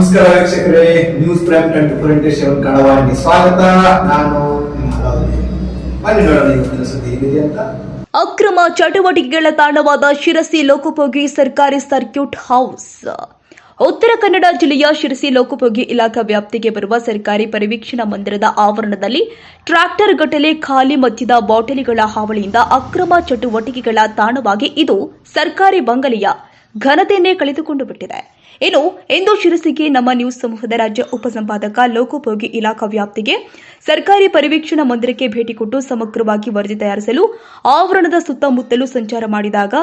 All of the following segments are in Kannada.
ನಮಸ್ಕಾರ ವೀಕ್ಷಕರೇ news prime twenty four into ಸ್ವಾಗತ, ನಾನು. ಬನ್ನಿ ನೋಡೋಣ ಇವತ್ತಿನ ಸುದ್ದಿ ಏನಿದೆ ಅಕ್ರಮ ಚಟುವಟಿಕೆಗಳ ತಾಣವಾದ ಶಿರಸಿ ಲೋಕೋಪಯೋಗಿ ಸರ್ಕಾರಿ ಸರ್ಕ್ಯೂಟ್ ಹೌಸ್. ಉತ್ತರ ಕನ್ನಡ ಜಿಲ್ಲೆಯ ಶಿರಸಿ ಲೋಕೋಪಯೋಗಿ ಇಲಾಖಾ ವ್ಯಾಪ್ತಿಗೆ ಬರುವ ಸರ್ಕಾರಿ ಪರಿವೀಕ್ಷಣಾ ಮಂದಿರದ ಆವರಣದಲ್ಲಿ ಟ್ರ್ಯಾಕ್ಟರ್ ಗಟ್ಟಲೆ ಖಾಲಿ ಮಧ್ಯದ ಬಾಟಲಿಗಳ ಹಾವಳಿಯಿಂದ ಅಕ್ರಮ ಚಟುವಟಿಕೆಗಳ ತಾಣವಾಗಿ ಇದು ಸರ್ಕಾರಿ ಬಂಗಲೆಯ ಘನತೆಯನ್ನೇ ಕಳೆದುಕೊಂಡು ಬಿಟ್ಟಿದೆ. ಇನ್ನು ಇಂದು ಶಿರಸಿಗೆ ನಮ್ಮ ನ್ಯೂಸ್ ಸಮೂಹದ ರಾಜ್ಯ ಉಪಸಂಪಾದಕ ಲೋಕೋಪಯೋಗಿ ಇಲಾಖಾ ವ್ಯಾಪ್ತಿಗೆ ಸರ್ಕಾರಿ ಪರಿವೀಕ್ಷಣಾ ಮಂದಿರಕ್ಕೆ ಭೇಟಿ ಕೊಟ್ಟು ಸಮಗ್ರವಾಗಿ ವರದಿ ತಯಾರಿಸಲು ಆವರಣದ ಸುತ್ತಮುತ್ತಲೂ ಸಂಚಾರ ಮಾಡಿದಾಗ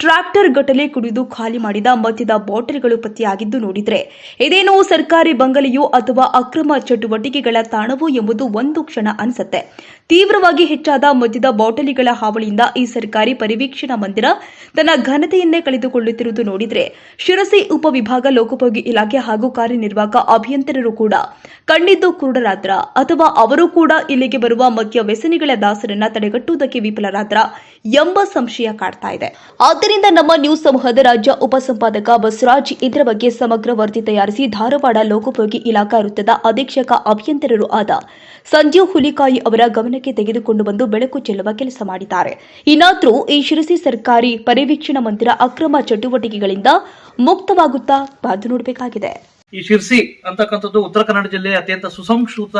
ಟ್ರ್ಯಾಕ್ಟರ್ ಗಟ್ಟಲೆ ಕುಡಿದು ಖಾಲಿ ಮಾಡಿದ ಮದ್ಯದ ಬಾಟಲ್ಗಳು ಪತ್ತೆಯಾಗಿದ್ದು ನೋಡಿದ್ರೆ, ಇದೇನೋ ಸರ್ಕಾರಿ ಬಂಗಲೆಯೋ ಅಥವಾ ಅಕ್ರಮ ಚಟುವಟಿಕೆಗಳ ತಾಣವೋ ಎಂಬುದು ಒಂದು ಕ್ಷಣ ಅನಿಸುತ್ತೆ. ತೀವ್ರವಾಗಿ ಹೆಚ್ಚಾದ ಮದ್ಯದ ಬಾಟಲಿಗಳ ಹಾವಳಿಯಿಂದ ಈ ಸರ್ಕಾರಿ ಪರಿವೀಕ್ಷಣಾ ಮಂದಿರ ತನ್ನ ಘನತೆಯನ್ನೇ ಕಳೆದುಕೊಳ್ಳುತ್ತಿರುವುದು ನೋಡಿದ್ರೆ, ಶಿರಸಿ ಉಪವಿಭಾಗ ಲೋಕೋಪಯೋಗಿ ಇಲಾಖೆ ಹಾಗೂ ಕಾರ್ಯನಿರ್ವಾಹಕ ಅಭಿಯಂತರರು ಕೂಡ ಕಣ್ಣಿದ್ದು ಕುರುಡರಾದ್ರ ಅಥವಾ ಅವರು ಕೂಡ ಇಲ್ಲಿಗೆ ಬರುವ ಮದ್ಯ ವ್ಯಸನಿಗಳ ದಾಸರನ್ನ ತಡೆಗಟ್ಟುವುದಕ್ಕೆ ವಿಫಲರಾದ್ರ ಎಂಬ ಸಂಶಯ ಕಾಡ್ತಾ ಇದೆ. ಆದ್ದರಿಂದ ನಮ್ಮ ನ್ಯೂಸ್ ಸಮೂಹದ ರಾಜ್ಯ ಉಪಸಂಪಾದಕ ಬಸವರಾಜ್ ಇದರ ಬಗ್ಗೆ ಸಮಗ್ರ ವರದಿ ತಯಾರಿಸಿ ಧಾರವಾಡ ಲೋಕೋಪಯೋಗಿ ಇಲಾಖಾ ವೃತ್ತದ ಅಧೀಕ್ಷಕ ಅಭಿಯಂತರರು ಆದ ಸಂಜೀವ್ ಹುಲಿಕಾಯಿ ಅವರ ಗಮನಕ್ಕೆ ತೆಗೆದುಕೊಂಡು ಬಂದು ಬೆಳಕು ಚೆಲ್ಲುವ ಕೆಲಸ ಮಾಡಿದ್ದಾರೆ. ಇನ್ನಾದರೂ ಈ ಶಿರಸಿ ಸರ್ಕಾರಿ ಪರಿವೀಕ್ಷಣಾ ಮಂದಿರ ಅಕ್ರಮ ಚಟುವಟಿಕೆಗಳಿಂದ ಮುಕ್ತವಾಗುತ್ತಾ ಬಾಧ್ಯ ನೋಡಬೇಕಾಗಿದೆ. ಈ ಶಿರಸಿ ಅಂತಕ್ಕಂಥದ್ದು ಉತ್ತರ ಕನ್ನಡ ಜಿಲ್ಲೆಯ ಅತ್ಯಂತ ಸುಸಂಸ್ಕೃತ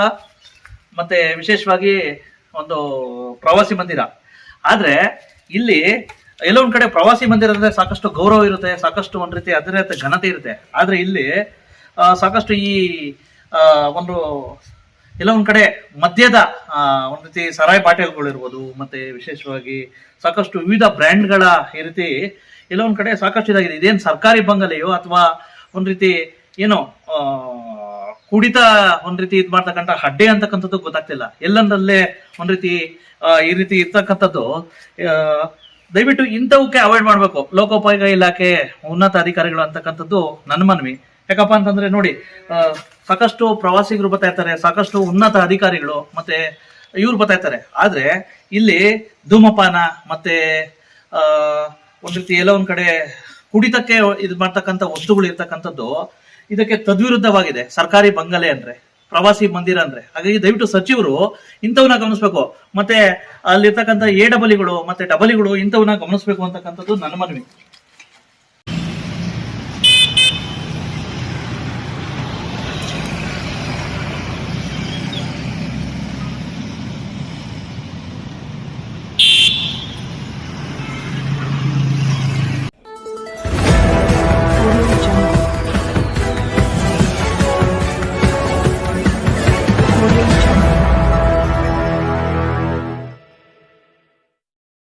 ಮತ್ತೆ ವಿಶೇಷವಾಗಿ ಒಂದು ಪ್ರವಾಸಿ ಮಂದಿರ. ಆದ್ರೆ ಇಲ್ಲಿ ಎಲ್ಲೋ ಒಂದ್ ಕಡೆ ಪ್ರವಾಸಿ ಮಂದಿರ ಅಂದ್ರೆ ಸಾಕಷ್ಟು ಗೌರವ ಇರುತ್ತೆ, ಸಾಕಷ್ಟು ಒಂದ್ ರೀತಿ ಅದರ ಘನತೆ ಇರುತ್ತೆ. ಆದ್ರೆ ಇಲ್ಲಿ ಸಾಕಷ್ಟು ಈ ಒಂದು ಎಲ್ಲ ಕಡೆ ಮದ್ಯದ ಒಂದ್ ರೀತಿ ಸರಾಯಿ ಬಾಟಲ್ಗಳಿರ್ಬೋದು ಮತ್ತೆ ವಿಶೇಷವಾಗಿ ಸಾಕಷ್ಟು ವಿವಿಧ ಬ್ರ್ಯಾಂಡ್ಗಳ ಈ ರೀತಿ ಎಲ್ಲ ಕಡೆ ಸಾಕಷ್ಟು ಇದಾಗಿದೆ. ಇದೇನ್ ಸರ್ಕಾರಿ ಬಂಗಲೆಯೋ ಅಥವಾ ಒಂದ್ ರೀತಿ ಏನೋ ಕುಡಿತ ಒಂದ್ ರೀತಿ ಇದ್ ಮಾಡ್ತಕ್ಕಂಥ ಅಡ್ಡೆ ಅಂತಕ್ಕಂಥದ್ದು ಗೊತ್ತಾಗ್ತಿಲ್ಲ. ಎಲ್ಲಂದಲ್ಲೇ ಒಂದ್ ರೀತಿ ಈ ರೀತಿ ಇರ್ತಕ್ಕಂಥದ್ದು ದಯವಿಟ್ಟು ಇಂಥವಕ್ಕೆ ಅವಾಯ್ಡ್ ಮಾಡ್ಬೇಕು. ಲೋಕೋಪಯೋಗ ಇಲಾಖೆ ಉನ್ನತ ಅಧಿಕಾರಿಗಳು ಅಂತಕ್ಕಂಥದ್ದು ನನ್ನ ಮನವಿ. ಯಾಕಪ್ಪ ಅಂತಂದ್ರೆ ನೋಡಿ ಸಾಕಷ್ಟು ಪ್ರವಾಸಿಗರು ಬರ್ತಾ ಇರ್ತಾರೆ, ಸಾಕಷ್ಟು ಉನ್ನತ ಅಧಿಕಾರಿಗಳು ಮತ್ತೆ ಇವ್ರು ಬರ್ತಾ ಇರ್ತಾರೆ. ಆದ್ರೆ ಇಲ್ಲಿ ಧೂಮಪಾನ ಮತ್ತೆ ಒಂದ್ ರೀತಿ ಎಲ್ಲ ಒಂದ್ ಕಡೆ ಕುಡಿತಕ್ಕೆ ಇದು ಮಾಡ್ತಕ್ಕಂಥ ವಸ್ತುಗಳು ಇರ್ತಕ್ಕಂಥದ್ದು ಇದಕ್ಕೆ ತದ್ವಿರುದ್ಧವಾಗಿದೆ. ಸರ್ಕಾರಿ ಬಂಗಲೆ ಅಂದ್ರೆ. ಪ್ರವಾಸಿ ಮಂದಿರ ಅಂದ್ರೆ. ಹಾಗಾಗಿ ದಯವಿಟ್ಟು ಸಚಿವರು ಇಂಥವನ್ನ ಗಮನಿಸ್ಬೇಕು. ಮತ್ತೆ ಅಲ್ಲಿರ್ತಕ್ಕಂಥ ಎ ಡಬಲಿಗಳು ಮತ್ತೆ ಡಬಲಿಗಳು ಇಂಥವನ್ನ ಗಮನಿಸ್ಬೇಕು ಅಂತಕ್ಕಂಥದ್ದು ನನ್ನ ಮನವಿ. Audio.